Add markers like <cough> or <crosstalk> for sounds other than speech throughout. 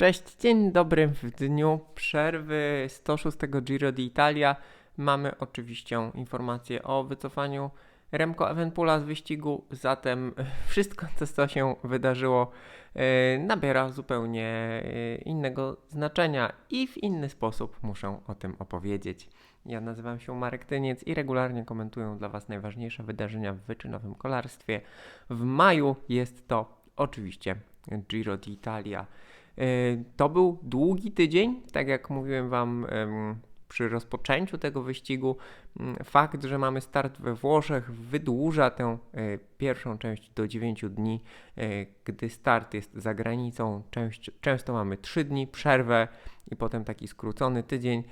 Cześć, dzień dobry. W dniu przerwy 106 Giro d'Italia mamy oczywiście informację o wycofaniu Remco Evenpula z wyścigu, zatem <laughs> wszystko to, co się wydarzyło, e, nabiera zupełnie e, innego znaczenia i w inny sposób muszę o tym opowiedzieć. Ja nazywam się Marek Tyniec i regularnie komentuję dla Was najważniejsze wydarzenia w wyczynowym kolarstwie. W maju jest to oczywiście Giro d'Italia. E, to był długi tydzień, tak jak mówiłem Wam przy rozpoczęciu tego wyścigu. Mm, fakt, że mamy start we Włoszech, wydłuża tę e, pierwszą część do 9 dni. E, gdy start jest za granicą, część, często mamy 3 dni przerwę i potem taki skrócony tydzień.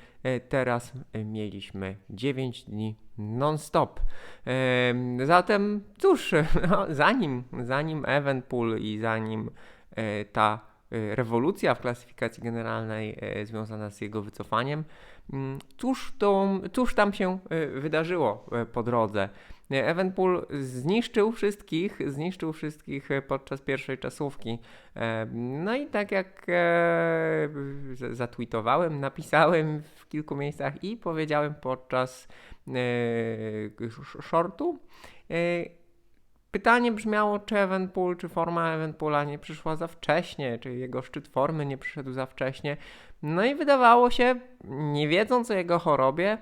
Teraz mieliśmy 9 dni non-stop. Zatem cóż, <laughs> no, zanim, zanim Evenpool i zanim ta Y, rewolucja w klasyfikacji generalnej y, związana z jego wycofaniem. Mm, cóż, to, cóż tam się y, wydarzyło po drodze? Evenpool zniszczył wszystkich, zniszczył wszystkich podczas pierwszej czasówki. No i tak jak e, zatweetowałem, <laughs> napisałem w kilku miejscach i powiedziałem podczas shortu, Pytanie brzmiało, czy Evenpool, czy forma Evenpoola nie przyszła za wcześnie, czy jego szczyt formy nie przyszedł za wcześnie. No i wydawało się, nie wiedząc o jego chorobie,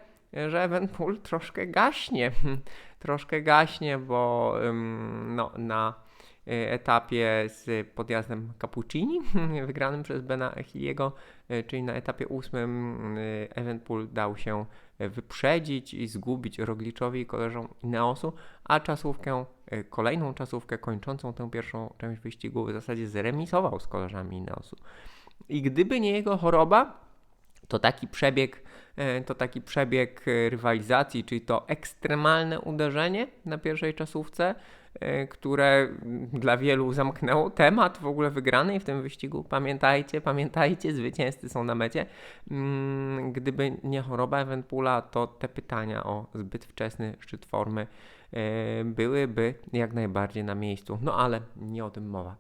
że Evenpool troszkę gaśnie. <laughs> troszkę gaśnie, bo no, na etapie z podjazdem Cappuccini, <laughs> wygranym przez Bena Echiliego, y, czyli na etapie ósmym y, Evenpool dał się wyprzedzić i zgubić Rogliczowi i koleżom Ineosu, a czasówkę, e, kolejną czasówkę kończącą tę pierwszą część wyścigu w zasadzie zremisował z koleżami Ineosu. I gdyby nie jego choroba, to taki przebieg, e, to taki przebieg e, rywalizacji, czyli to ekstremalne uderzenie na pierwszej czasówce, E, które dla wielu zamknęło temat w ogóle wygranej w tym wyścigu. Pamiętajcie, pamiętajcie, zwycięzcy są na mecie. Mm, gdyby nie choroba Evenpoola, to te pytania o zbyt wczesny szczyt formy e, byłyby jak najbardziej na miejscu. No ale nie o tym mowa.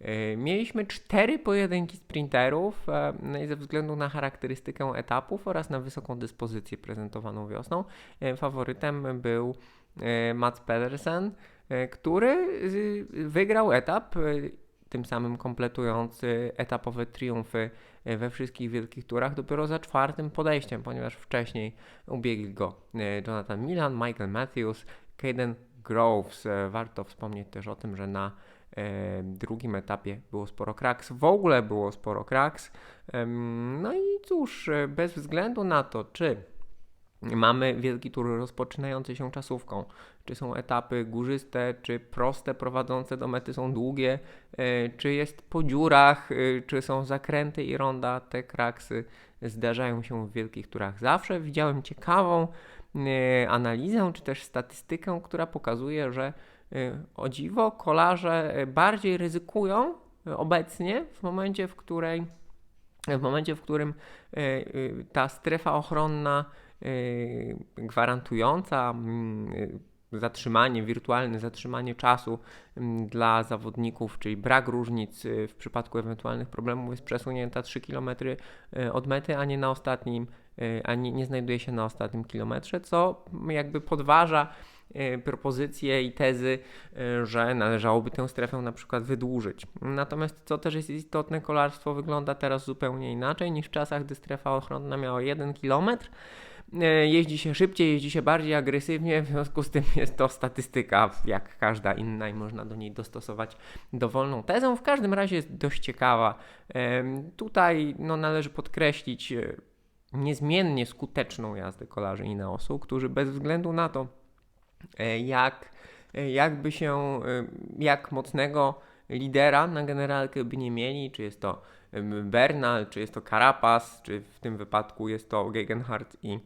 E, mieliśmy cztery pojedynki sprinterów no i ze względu na charakterystykę etapów oraz na wysoką dyspozycję prezentowaną wiosną, faworytem był Mats Pedersen. E, który y, wygrał etap, e, tym samym kompletując etapowe triumfy e, we wszystkich wielkich turach dopiero za czwartym podejściem, ponieważ wcześniej ubiegli go Jonathan Milan, Michael Matthews, Caden Groves. Warto wspomnieć też o tym, że na drugim etapie było sporo kraks, w ogóle było sporo kraks. No i cóż, bez względu na to, czy Mamy wielki tur rozpoczynający się czasówką. Czy są etapy górzyste, czy proste, prowadzące do mety są długie, e, czy jest po dziurach, e, czy są zakręty i ronda. Te kraksy zdarzają się w wielkich turach zawsze. Widziałem ciekawą e, analizę, czy też statystykę, która pokazuje, że o dziwo kolarze bardziej ryzykują obecnie w momencie, w której w momencie, w którym ta strefa ochronna gwarantująca mm, y, zatrzymanie, wirtualne zatrzymanie czasu mm, dla zawodników, czyli brak różnic y, w przypadku ewentualnych problemów jest przesunięta 3 km od mety, a nie na ostatnim, a nie, nie znajduje się na ostatnim kilometrze, co jakby podważa propozycje i tezy, że należałoby tę strefę na przykład wydłużyć. Natomiast co też jest istotne, kolarstwo wygląda teraz zupełnie inaczej niż w czasach, gdy strefa ochronna miała 1 km E, jeździ się szybciej, jeździ się bardziej agresywnie, w związku z tym jest to statystyka jak każda inna i można do niej dostosować dowolną tezę. W każdym razie jest dość ciekawa. Tutaj no, należy podkreślić e, niezmiennie skuteczną jazdę kolarzy i osób, którzy bez względu na to, e, jak, jakby się, jak mocnego lidera na generalkę by nie mieli, czy jest to Bernal, czy jest to Carapaz, czy w tym wypadku jest to Gegenhardt i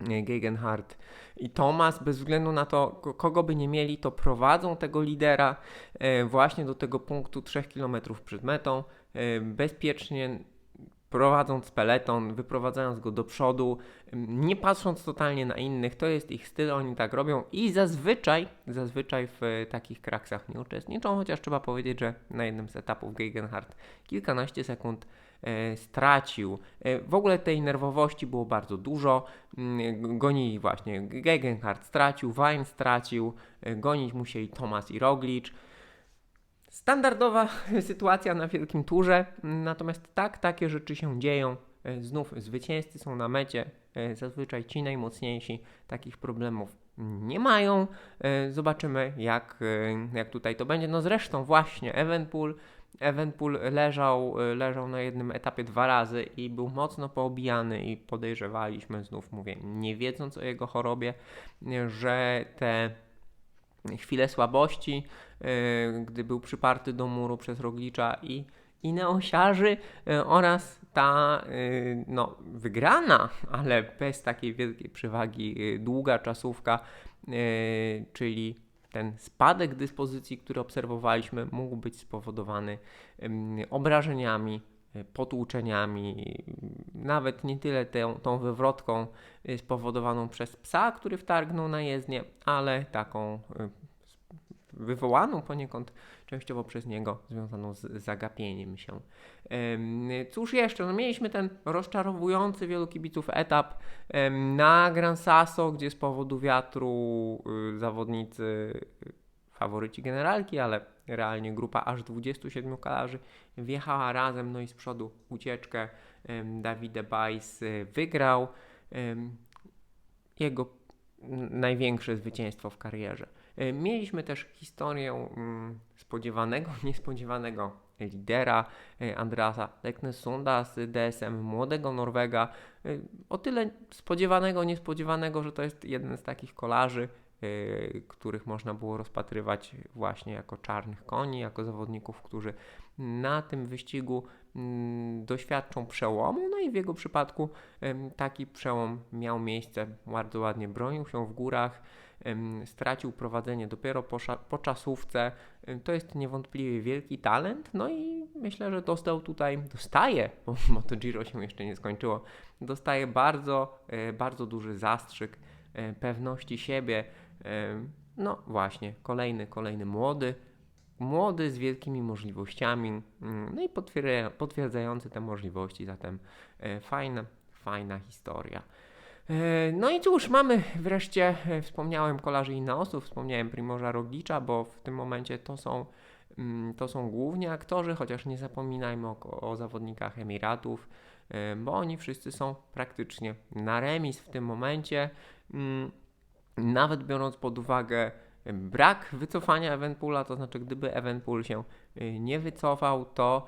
Gegenhardt i Thomas, bez względu na to, kogo by nie mieli, to prowadzą tego lidera e, właśnie do tego punktu 3 km przed metą, e, bezpiecznie prowadząc peleton, wyprowadzając go do przodu, nie patrząc totalnie na innych, to jest ich styl, oni tak robią i zazwyczaj, zazwyczaj w takich kraksach nie uczestniczą, chociaż trzeba powiedzieć, że na jednym z etapów Gegenhardt kilkanaście sekund e, stracił. E, w ogóle tej nerwowości było bardzo dużo. Mm, Gonili właśnie. Gegenhardt stracił, Wein stracił, e, gonić musieli Tomas i Roglic. Standardowa <laughs> sytuacja na wielkim turze, natomiast tak, takie rzeczy się dzieją. E, Znów zwycięzcy są na mecie, e, zazwyczaj ci najmocniejsi takich problemów nie mają. E, Zobaczymy, jak, e, jak tutaj to będzie. No zresztą właśnie Evenpool, Evenpool leżał, e, leżał na jednym etapie dwa razy i był mocno poobijany i podejrzewaliśmy, znów mówię, nie wiedząc o jego chorobie, że te chwile słabości, e, gdy był przyparty do muru przez Roglicza i, i e, oraz ta no, wygrana, ale bez takiej wielkiej przewagi, długa czasówka, czyli ten spadek dyspozycji, który obserwowaliśmy, mógł być spowodowany obrażeniami, e, potłuczeniami, nawet nie tyle tą, tą wywrotką e, spowodowaną przez psa, który wtargnął na jezdnię, ale taką e, wywołaną poniekąd częściowo przez niego, związaną z zagapieniem się. Cóż jeszcze? No mieliśmy ten rozczarowujący wielu kibiców etap na Gran Sasso, gdzie z powodu wiatru y, zawodnicy, y, faworyci generalki, ale realnie grupa aż 27 kolarzy wjechała razem, no i z przodu ucieczkę Davide Bajs y, wygrał. Jego największe zwycięstwo w karierze. E, Mieliśmy też historię mm, spodziewanego, <laughs> niespodziewanego lidera e, Andrasa Leknesunda z DSM, młodego Norwega. E, O tyle spodziewanego, niespodziewanego, że to jest jeden z takich kolarzy, których można było rozpatrywać właśnie jako czarnych koni, jako zawodników, którzy na tym wyścigu mm, doświadczą przełomu. No i w jego przypadku taki przełom miał miejsce. Bardzo ładnie bronił się w górach stracił prowadzenie dopiero po, po czasówce. To jest niewątpliwie wielki talent, no i myślę, że dostał tutaj, dostaje, bo <laughs> MotoGiro się jeszcze nie skończyło, dostaje bardzo, e, bardzo duży zastrzyk e, pewności siebie. No właśnie, kolejny, kolejny młody, młody z wielkimi możliwościami, mm, no i potwierdza- potwierdzający te możliwości, zatem e, fajna, fajna historia. E, No i cóż, mamy wreszcie, e, wspomniałem kolarzy Ineosu, wspomniałem Primorza Roglicza, bo w tym momencie to są, mm, to są głównie aktorzy, chociaż nie zapominajmy o, o zawodnikach Emiratów, e, bo oni wszyscy są praktycznie na remis w tym momencie. Mm, Nawet biorąc pod uwagę brak wycofania Evenpoola, to znaczy gdyby Evenpool się nie wycofał, to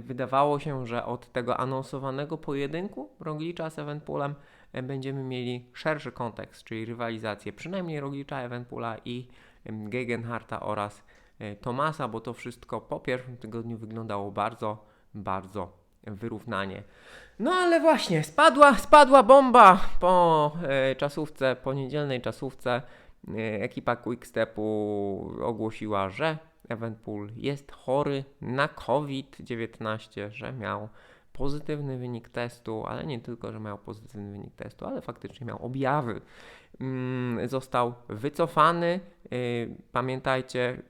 wydawało się, że od tego anonsowanego pojedynku Roglicza z Evenpoolem będziemy mieli szerszy kontekst, czyli rywalizację przynajmniej Roglicza, Evenpoola i Gegenharta oraz e, Tomasa, bo to wszystko po pierwszym tygodniu wyglądało bardzo, bardzo wyrównanie. No ale właśnie, spadła, spadła bomba po e, czasówce, po niedzielnej czasówce. E, ekipa Quickstepu ogłosiła, że Evenpool jest chory na COVID-19, że miał pozytywny wynik testu, ale nie tylko, że miał pozytywny wynik testu, ale faktycznie miał objawy. Mm, Został wycofany. Y, Pamiętajcie,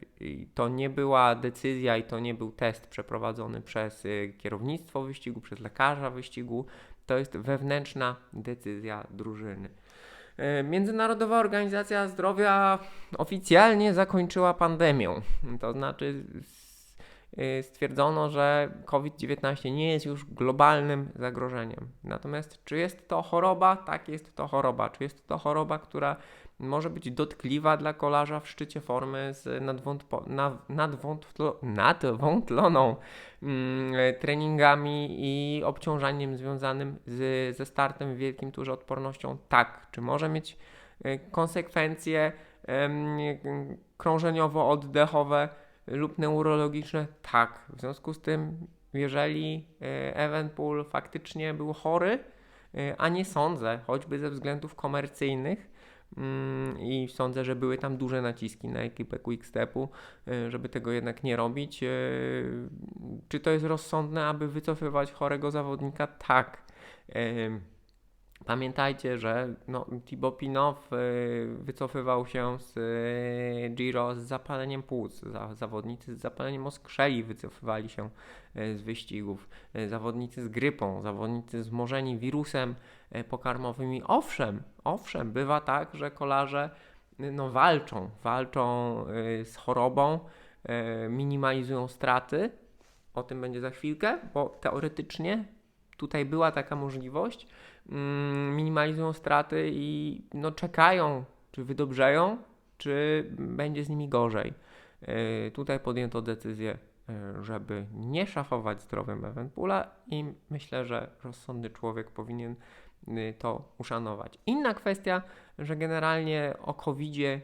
to nie była decyzja i to nie był test przeprowadzony przez y, kierownictwo wyścigu, przez lekarza wyścigu. To jest wewnętrzna decyzja drużyny. Y, Międzynarodowa Organizacja Zdrowia oficjalnie zakończyła pandemię. To znaczy stwierdzono, że COVID-19 nie jest już globalnym zagrożeniem. Natomiast czy jest to choroba? Tak, jest to choroba. Czy jest to choroba, która może być dotkliwa dla kolarza w szczycie formy z nadwątloną mm, treningami i obciążeniem związanym z, ze startem w wielkim turze odpornością? Tak. Czy może mieć e, konsekwencje krążeniowo-oddechowe lub neurologiczne? Tak. W związku z tym, jeżeli e, Evenpool faktycznie był chory, e, a nie sądzę, choćby ze względów komercyjnych, mm, i sądzę, że były tam duże naciski na ekipę Quickstepu, e, żeby tego jednak nie robić. Czy to jest rozsądne, aby wycofywać chorego zawodnika? Tak. Pamiętajcie, że no, Thibaut Pinot y, wycofywał się z y, Giro z zapaleniem płuc. Za, zawodnicy z zapaleniem oskrzeli wycofywali się y, z wyścigów. Zawodnicy z grypą, zawodnicy zmożeni wirusem pokarmowym. I owszem, owszem, bywa tak, że kolarze no, walczą, walczą z chorobą, minimalizują straty. O tym będzie za chwilkę, bo teoretycznie tutaj była taka możliwość minimalizują straty i no, czekają, czy wydobrzeją, czy będzie z nimi gorzej. Yy, tutaj podjęto decyzję, yy, żeby nie szafować zdrowiem Evenpoola i myślę, że rozsądny człowiek powinien yy, to uszanować. Inna kwestia, że generalnie o COVID-zie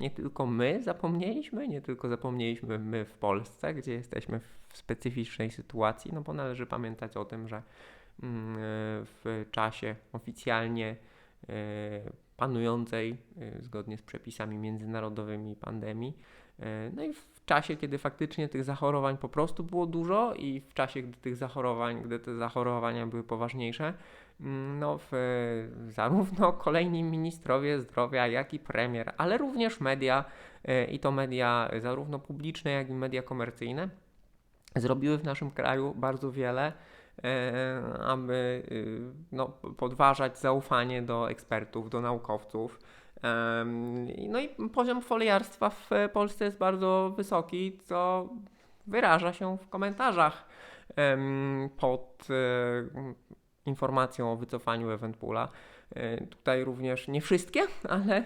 nie tylko my zapomnieliśmy, nie tylko zapomnieliśmy my w Polsce, gdzie jesteśmy w specyficznej sytuacji, no bo należy pamiętać o tym, że Mm, w czasie oficjalnie e, panującej e, zgodnie z przepisami międzynarodowymi pandemii. E, no i w czasie, kiedy faktycznie tych zachorowań po prostu było dużo i w czasie, gdy tych zachorowań, gdy te zachorowania były poważniejsze, mm, no w, zarówno kolejni ministrowie zdrowia, jak i premier, ale również media i to media zarówno publiczne, jak i media komercyjne zrobiły w naszym kraju bardzo wiele E, aby y, no, podważać zaufanie do ekspertów, do naukowców. No i poziom foliarstwa w Polsce jest bardzo wysoki, co wyraża się w komentarzach pod e, informacją o wycofaniu Eventpoola. E, tutaj również nie wszystkie, ale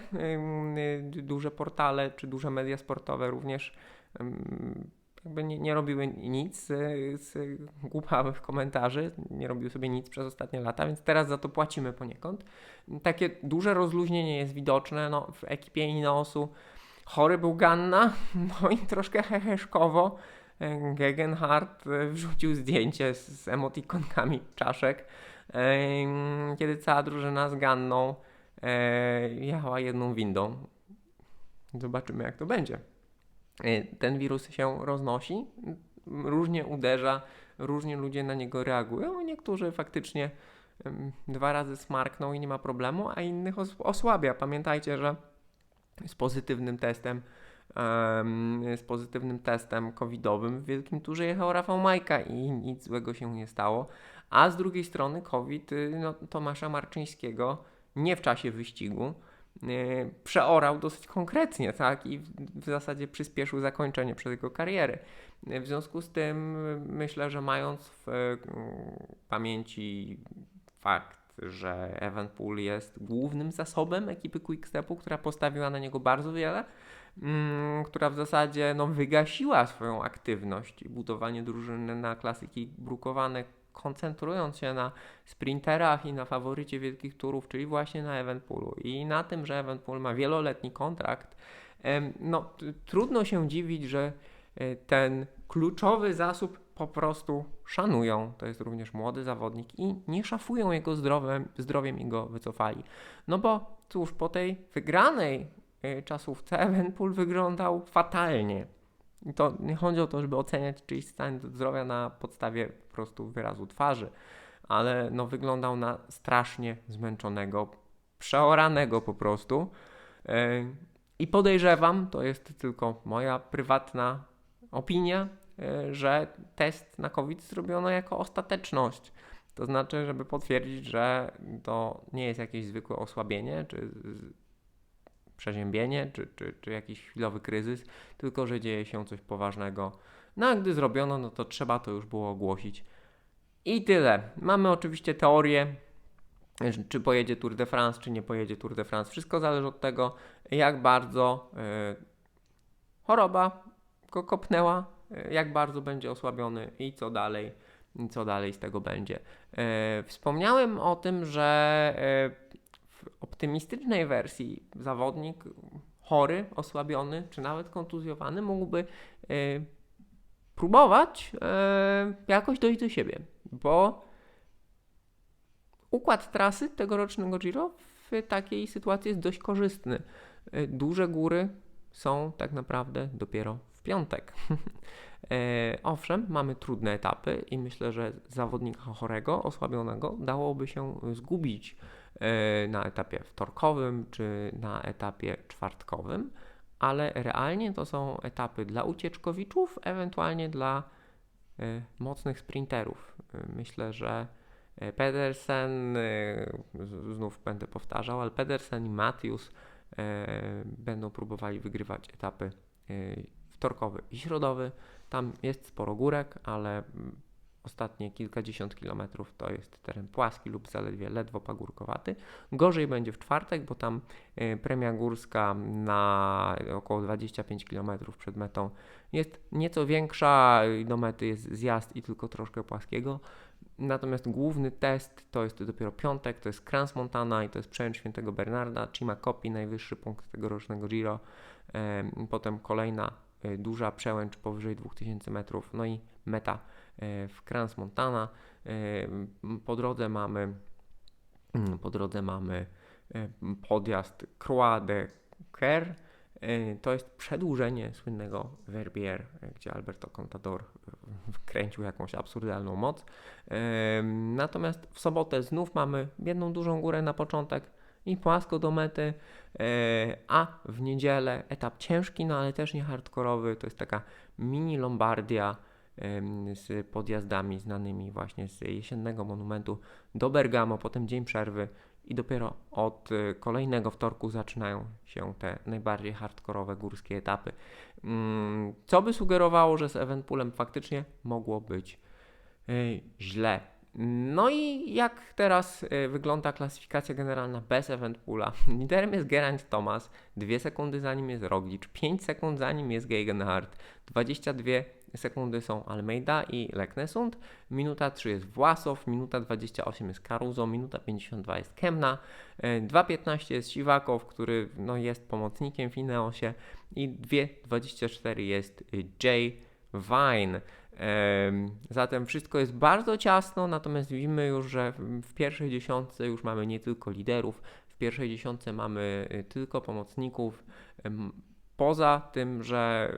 duże portale czy duże media sportowe również jakby nie, nie robiły nic z, z głupawych komentarzy, nie robiły sobie nic przez ostatnie lata, więc teraz za to płacimy poniekąd. Takie duże rozluźnienie jest widoczne no, w ekipie Ineosu. Chory był Ganna, <laughs> no i troszkę heheszkowo Gegenhardt wrzucił zdjęcie z, emotikonkami czaszek, kiedy cała drużyna z Ganną jechała jedną windą. Zobaczymy jak to będzie. Y, ten wirus się roznosi, różnie uderza, różnie ludzie na niego reagują. Niektórzy faktycznie dwa razy smarkną i nie ma problemu, a innych osłabia. Pamiętajcie, że z pozytywnym testem z pozytywnym testem covidowym w Wielkim Turze jechał Rafał Majka i nic złego się nie stało. A z drugiej strony COVID y, no, Tomasza Marczyńskiego nie w czasie wyścigu, przeorał dosyć konkretnie, tak? I w zasadzie przyspieszył zakończenie przez jego kariery. Y, w związku z tym y, myślę, że mając w pamięci fakt, że Evenpool jest głównym zasobem ekipy Quickstepu, która postawiła na niego bardzo wiele, mm, która w zasadzie no, wygasiła swoją aktywność i budowanie drużyny na klasyki brukowane koncentrując się na sprinterach i na faworycie wielkich turów, czyli właśnie na Evenpoolu i na tym, że Evenpool ma wieloletni kontrakt, no trudno się dziwić, że e, ten kluczowy zasób po prostu szanują. To jest również młody zawodnik i nie szafują jego zdrowiem, zdrowiem i go wycofali. No bo cóż, po tej wygranej e, czasówce Evenpool wyglądał fatalnie. I to nie chodzi o to, żeby oceniać czyjś stan zdrowia na podstawie po prostu wyrazu twarzy, ale no wyglądał na strasznie zmęczonego, przeoranego po prostu. E, I podejrzewam, to jest tylko moja prywatna opinia, e, że test na COVID zrobiono jako ostateczność. To znaczy, żeby potwierdzić, że to nie jest jakieś zwykłe osłabienie, czy przeziębienie czy, czy, czy jakiś chwilowy kryzys, tylko że dzieje się coś poważnego. No a gdy zrobiono, no to trzeba to już było ogłosić. I tyle. Mamy oczywiście teorię, czy pojedzie Tour de France, czy nie pojedzie Tour de France. Wszystko zależy od tego, jak bardzo y, choroba go kopnęła, y, jak bardzo będzie osłabiony i co dalej, co dalej z tego będzie. Y, wspomniałem o tym, że optymistycznej wersji zawodnik chory, osłabiony czy nawet kontuzjowany mógłby y, próbować y, jakoś dojść do siebie, bo układ trasy tegorocznego Giro w takiej sytuacji jest dość korzystny. Y, duże góry są tak naprawdę dopiero w piątek. <laughs> E, owszem, mamy trudne etapy i myślę, że zawodnika chorego, osłabionego dałoby się zgubić e, na etapie wtorkowym czy na etapie czwartkowym, ale realnie to są etapy dla ucieczkowiczów, ewentualnie dla e, mocnych sprinterów. E, myślę, że Pedersen, znów będę powtarzał, ale Pedersen i Matthews będą próbowali wygrywać etapy wtorkowy i środowy. Tam jest sporo górek, ale mm, ostatnie kilkadziesiąt kilometrów to jest teren płaski lub zaledwie ledwo pagórkowaty. Gorzej będzie w czwartek, bo tam e, premia górska na około 25 km przed metą jest nieco większa, do mety jest zjazd i tylko troszkę płaskiego. Natomiast główny test to jest dopiero piątek, to jest Crans Montana i to jest przełęcz Świętego Bernarda, Cima Coppi, najwyższy punkt tegorocznego Giro. Em, Potem kolejna e, duża przełęcz powyżej 2000 metrów, no i meta e, w Crans Montana. Po drodze mamy mm, po drodze mamy podjazd Croix de Ker. E, To jest przedłużenie słynnego Verbier, e, gdzie Alberto Contador e, wkręcił jakąś absurdalną moc. Natomiast w sobotę znów mamy jedną dużą górę na początek i płasko do mety, a w niedzielę etap ciężki, no ale też nie hardkorowy. To jest taka mini Lombardia z podjazdami znanymi właśnie z jesiennego monumentu do Bergamo, potem dzień przerwy i dopiero od e, kolejnego wtorku zaczynają się te najbardziej hardkorowe górskie etapy. Mm, Co by sugerowało, że z Evenpoolem faktycznie mogło być e, źle. No i jak teraz e, wygląda klasyfikacja generalna bez Eventpoola? <laughs> Liderem jest Geraint Thomas, 2 sekundy za nim jest Roglic, 5 sekund za nim jest Gegenhardt, 22 sekundy są Almeida i Leknesund, minuta 3 jest Własow, minuta 28 jest Caruso, minuta 52 jest Kemna, e, 2.15 jest Siwakow, który no, jest pomocnikiem w Ineosie i 2.24 jest y, Jay Vine. Em, Zatem wszystko jest bardzo ciasno, natomiast widzimy już, że w- pierwszej dziesiątce już mamy nie tylko liderów, w pierwszej dziesiątce mamy y, tylko pomocników. Poza tym, że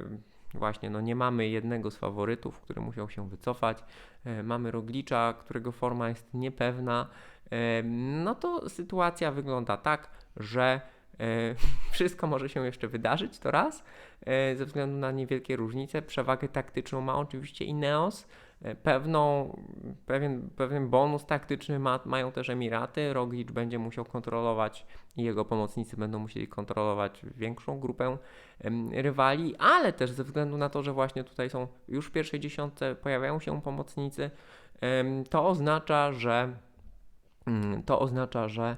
właśnie no nie mamy jednego z faworytów, który musiał się wycofać, e, mamy Roglicza, którego forma jest niepewna, em, no to sytuacja wygląda tak, że e, <laughs> wszystko może się jeszcze wydarzyć, to raz, e, ze względu na niewielkie różnice. Przewagę taktyczną ma oczywiście Ineos. E, Pewną, pewien, pewien bonus taktyczny ma, mają też Emiraty. Roglic będzie musiał kontrolować i jego pomocnicy będą musieli kontrolować większą grupę rywali, ale też ze względu na to, że właśnie tutaj są już w pierwszej dziesiątce pojawiają się pomocnicy, to oznacza, że mm, to oznacza, że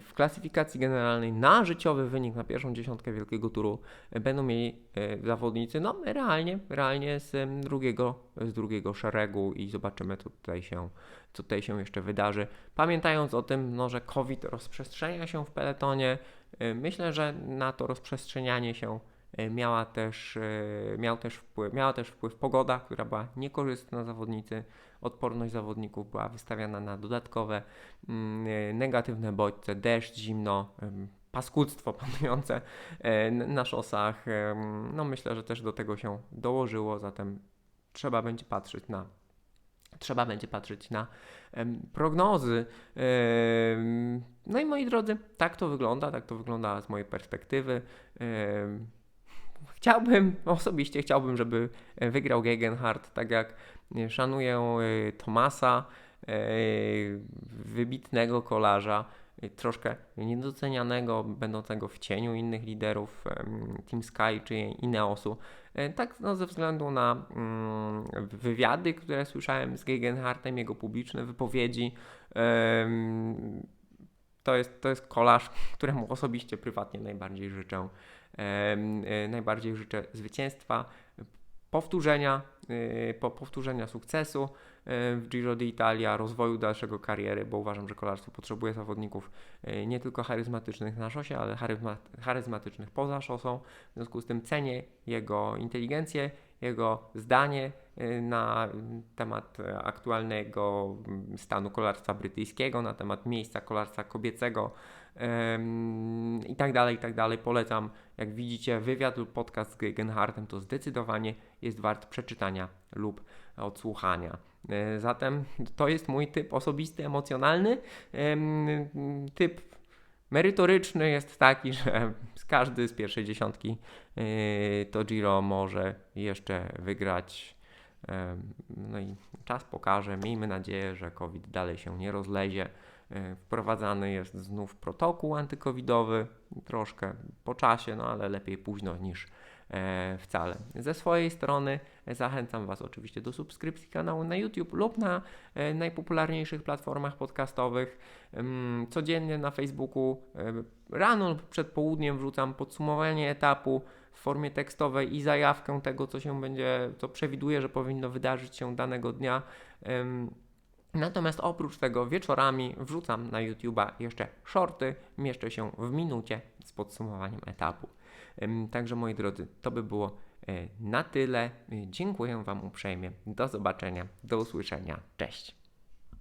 w klasyfikacji generalnej na życiowy wynik na pierwszą dziesiątkę wielkiego turu e, będą mieli e, zawodnicy, no realnie, realnie z drugiego, z drugiego szeregu i zobaczymy, co tutaj się, co tutaj się jeszcze wydarzy. Pamiętając o tym, no, że COVID rozprzestrzenia się w peletonie, e, myślę, że na to rozprzestrzenianie się e, miała też, e, miał też wpływ, miała też wpływ pogoda, która była niekorzystna zawodnicy. Odporność zawodników była wystawiana na dodatkowe mm, e, negatywne bodźce, deszcz, zimno, paskudztwo <laughs> panujące e, na szosach. No myślę, że też do tego się dołożyło, zatem trzeba będzie patrzeć na trzeba będzie patrzeć na prognozy. No i moi drodzy, tak to wygląda, tak to wygląda z mojej perspektywy. Chciałbym, osobiście chciałbym, żeby e, wygrał Gegenhardt, tak jak e, szanuję e, Tomasa, wybitnego kolarza, troszkę niedocenianego, będącego w cieniu innych liderów Team Sky czy Ineosu. Tak no, ze względu na mm, wywiady, które słyszałem z Gegenhardtem, jego publiczne wypowiedzi. em, to jest, to jest kolarz, któremu osobiście, prywatnie najbardziej życzę. E, najbardziej życzę zwycięstwa, powtórzenia, e, po, powtórzenia sukcesu e, w Giro d'Italia, rozwoju dalszego kariery, bo uważam, że kolarstwo potrzebuje zawodników nie tylko charyzmatycznych na szosie, ale charyzma, charyzmatycznych poza szosą. W związku z tym cenię jego inteligencję, jego zdanie, na temat aktualnego stanu kolarstwa brytyjskiego, na temat miejsca kolarstwa kobiecego i tak dalej, i tak dalej. Polecam, jak widzicie, wywiad lub podcast z Gegenhardtem to zdecydowanie jest wart przeczytania lub odsłuchania. E, Zatem to jest mój typ osobisty, emocjonalny. Em, Typ merytoryczny jest taki, że każdy z pierwszej dziesiątki yy, to Giro może jeszcze wygrać. No i czas pokaże. Miejmy nadzieję, że COVID dalej się nie rozlezie. Yy, Wprowadzany jest znów protokół antykowidowy, troszkę po czasie, no ale lepiej późno niż e, wcale. Ze swojej strony zachęcam Was oczywiście do subskrypcji kanału na YouTube lub na e, najpopularniejszych platformach podcastowych. Ym, Codziennie na Facebooku e, rano lub przed południem wrzucam podsumowanie etapu w formie tekstowej i zajawkę tego, co się będzie, co przewiduję, że powinno wydarzyć się danego dnia. Natomiast oprócz tego wieczorami wrzucam na YouTube'a jeszcze shorty, mieszczę się w minucie z podsumowaniem etapu. Także moi drodzy, to by było e, na tyle. Y, Dziękuję Wam uprzejmie. Do zobaczenia, do usłyszenia. Cześć.